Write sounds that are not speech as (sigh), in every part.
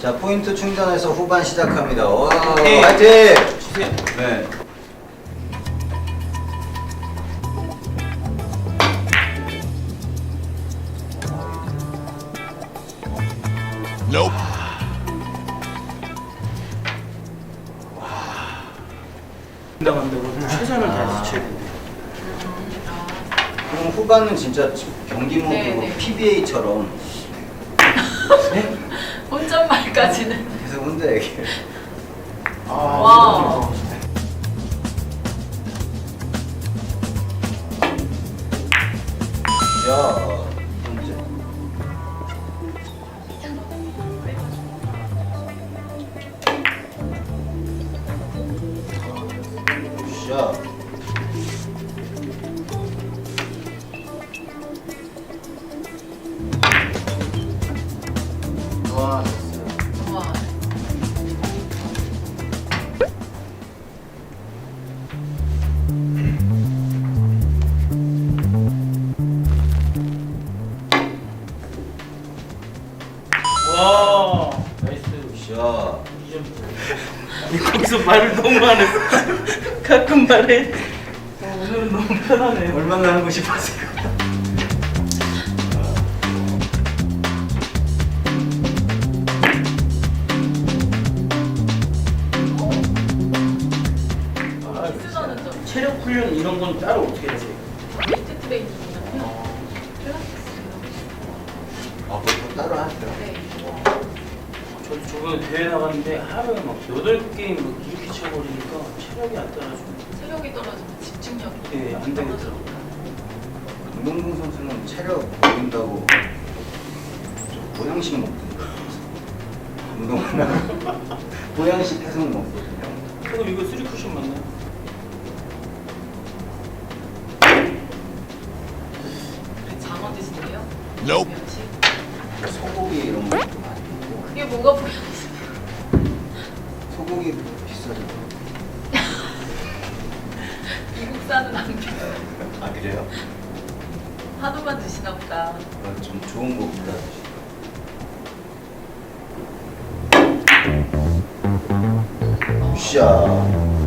자 포인트 충전해서 후반 시작합니다. 와, 네. 화이팅! 주세요. 네. 담당한다고 최선을 다해서 된대. 그럼 후반은 진짜 경기 모드 네, 네. PBA처럼 혼잣말까지는 계속 혼자 얘기해. 아, 와우. 야, 문제. 샷. 거기서 말을 너무 안 했어. 가끔 말해. 어, 오늘은 너무 편하네. 얼마나 하고 싶었을까? 여덟 게임 막 이렇게 쳐버리니까 체력이 안 떨어지고, 체력이 떨어지면 집중력이 네, 안 되더라고요. 운동공 선수는 체력 먹인다고 보양식 먹든 운동하나 (laughs) 보양식 태성 먹거든요. 그럼 이거 쓰리 쿠션 맞나요? 장어 드세요? 노. 소고기 이런 거. 그게 뭐가 보양식? 소고기 비싸죠 (laughs) 미국산은 안 펴요. 아 그래요? 하도만 드시나 보다. 그럼 좀 좋은 거 골라주시죠 샤이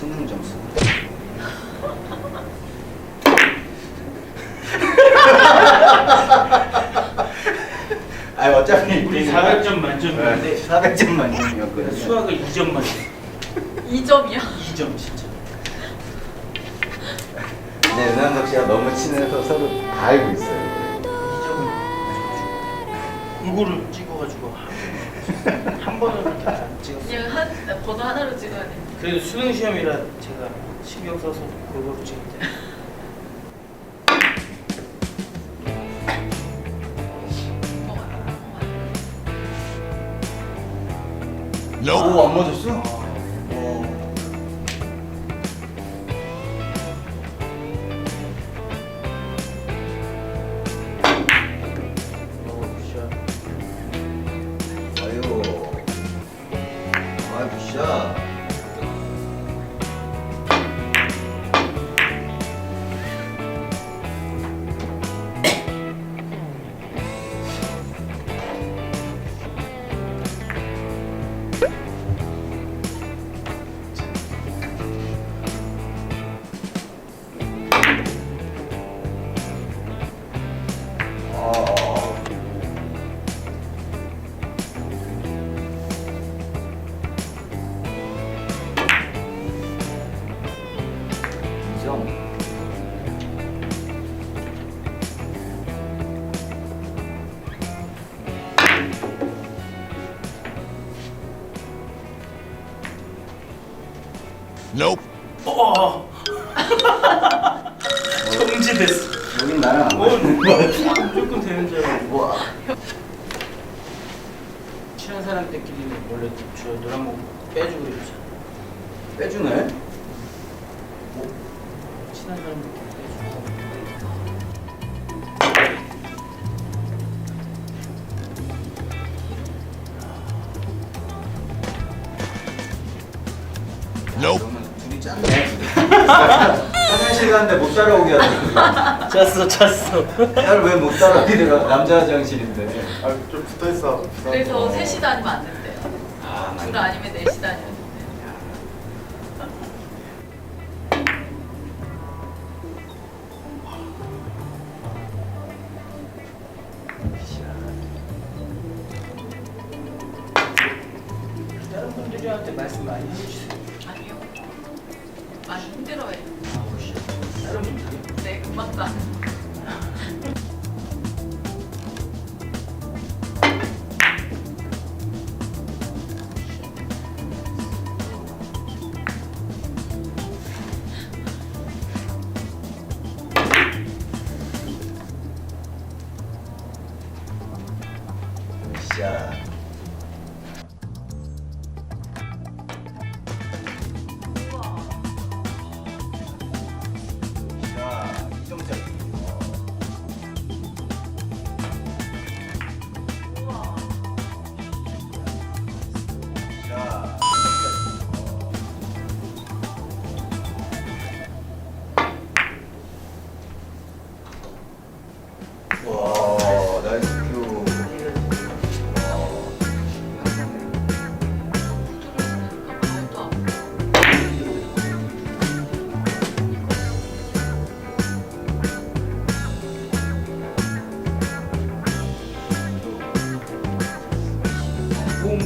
수능 점수 아 어차피 우리 400점 만점인데 400점 만점이었거든요. 수학을 2점 만점. 2점이요? 2점 진짜. 근데 은한석 씨가 너무 친해서 서로 다 알고 있어요. 2점을 이거를 찍어가지고 한- 한 번을 이렇게 안 찍었어요. 그냥 한 번호 하나로 찍어야 돼. 그래도 수능 시험이라 제가 신경 써서 어, Nope. 오, 안 맞았어? 어, Nope. 어. 정지됐어. 여긴 나랑 안 맞는 거 같아. 무조건 되는 줄 알고. 와. 취한 사람들끼리는 원래 주로 노란 거 빼주고 이러잖아. 빼주네? 친한 사람들끼리 넵. Nope. 화장실 갔는데 못 따라오게 하더라고. 찼어 찼어 나를 왜 못 따라오게? 남자 화장실인데. 아 좀 붙어 있어. 그래서 셋이 다니면 안 된대요. 아, 둘 아니면 넷이 다녀야 된대요.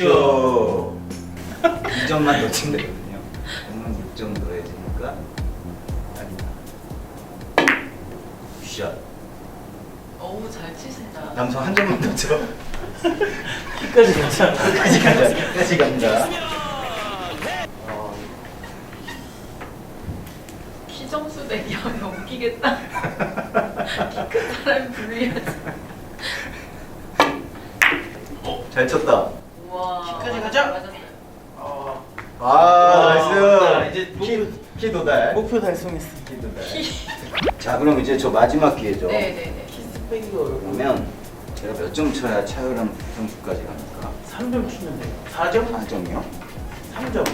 큐. 2점만 놓치면 되거든요. 그러면 6점 더해지니까. 샷. 어우, 잘 치신다. 남성 한 점만 더 쳐. 끝까지 괜찮아 끝까지 가자. 끝까지 갑니다. 키 점수 내기 하면 웃기겠다. 키 큰 사람이 불리하지. 잘 쳤다. 키까지 가자. 어, 아, 와, 나이스. 이제 키, 키 도달. 목표 달성했어 키 도달. 키. (laughs) 자, 그럼 이제 저 마지막 기회죠. 네네네. 키스백이 어려워 그러면 제가 몇 점 쳐야 차유람 선수까지 갑니까? 3점 치면 돼요 4점? 4점이요? 3점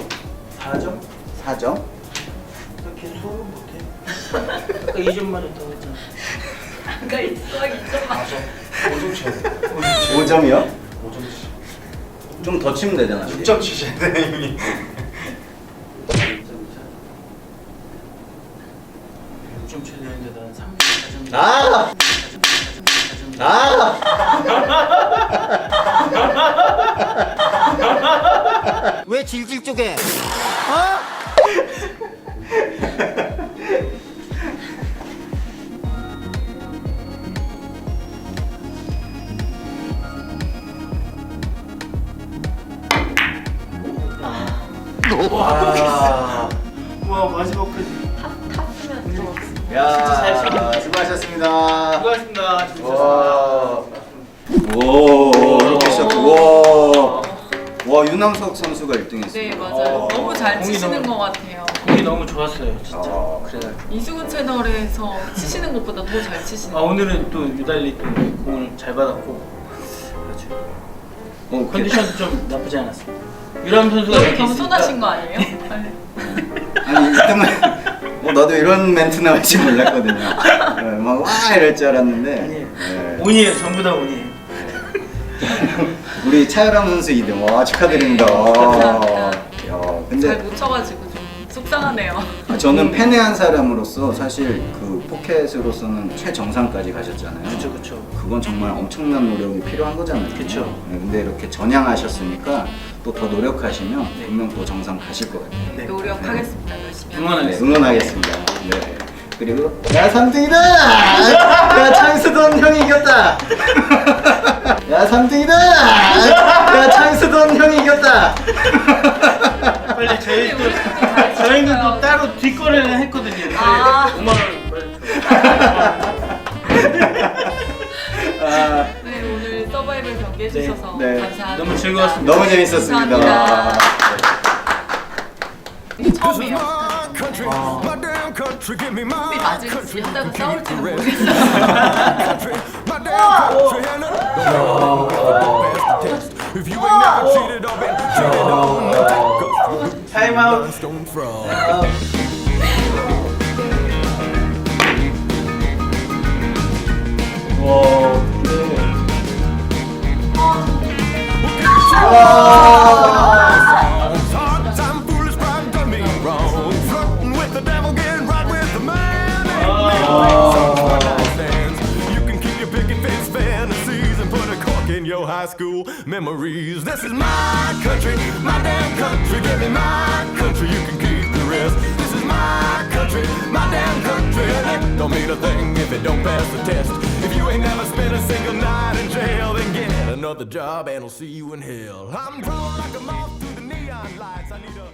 4점? 4점? 이렇게 수업을 못해 (laughs) 아까 2점만 했다고 했잖아 아까 이 수학 2점 5점 쳐야 돼. 5점이요? 5점 치. 좀더 치면 되잖아. 6점 치셔야 돼 형님. 6점 쳐야 되는데 난 3, 4점 아! 4점 아! (laughs) 왜 질질 쪼개? 와. 와 마지막까지 탔으면 좋았어. 야, 수고하셨습니다. 수고하셨습니다 진짜 와. 오, 이렇게 시작해. 와. 와, 유남석 선수가 1등 했어요. 네, 맞아요. 어, 너무 잘 공이 치시는 너무- 것 같아요. 공이 너무 좋았어요 진짜 어. 그래 이수근 채널에서 치시는 것보다 더 잘 치시는 아것 오늘은 또 유달리 또 공을 잘 받았고 아주 어, 컨디션도 좀 (laughs) 나쁘지 않았어 유람 선수가 너무 이렇게 겸손하신 거 아니에요? (laughs) 아니. 아니, 1등은 어, 나도 이런 멘트 나올 줄 몰랐거든요. 네, 막와 이럴 줄 알았는데. 아니에요 네. 운이에요 전부 다 운이에요 우리 차유람 선수 2등. 와, 축하드립니다. 와. 감사합니다. 야, 잘 근데 못 쳐가지고 좀 속상하네요. 아, 저는 팬의 한 사람으로서 사실 그 포켓으로서는 최정상까지 가셨잖아요. 그쵸 그쵸 그건 정말 엄청난 노력이 필요한 거잖아요. 그쵸. 네, 근데 이렇게 전향하셨으니까 또 더 노력하시면 분명 또 정상 가실 것 같아요. 네. 노력하겠습니다. 열심히. 네, 응원하겠습니다 응원하겠습니다. 네. 그리고 야 3등이다! 야 창수돈 형이 이겼다! (laughs) 야야 3등이다 야 창수돈 형이 이겼다 빨리 또 잘했어요. 저희는 또 따로 뒷거래를 했거든요. 아. 5만 원. 아, 네 오늘 서바이벌 경기 해주셔서 네, 네. 감사합니다. 너무 즐거웠습니다. 너무 재밌었습니다 감사합니다. 이게 처음이에요. 우리 나중에 Keep 싸울지는. 모르겠어요. my (laughs) If you ain't never cheated on, me, cheated on, me, Time out. Your high school memories. This is my country, my damn country. Give me my country, you can keep the rest. This is my country, my damn country. It don't mean a thing if it don't pass the test. If you ain't never spent a single night in jail, then get another job and I'll see you in hell. I'm drawn like a moth through the neon lights. I need a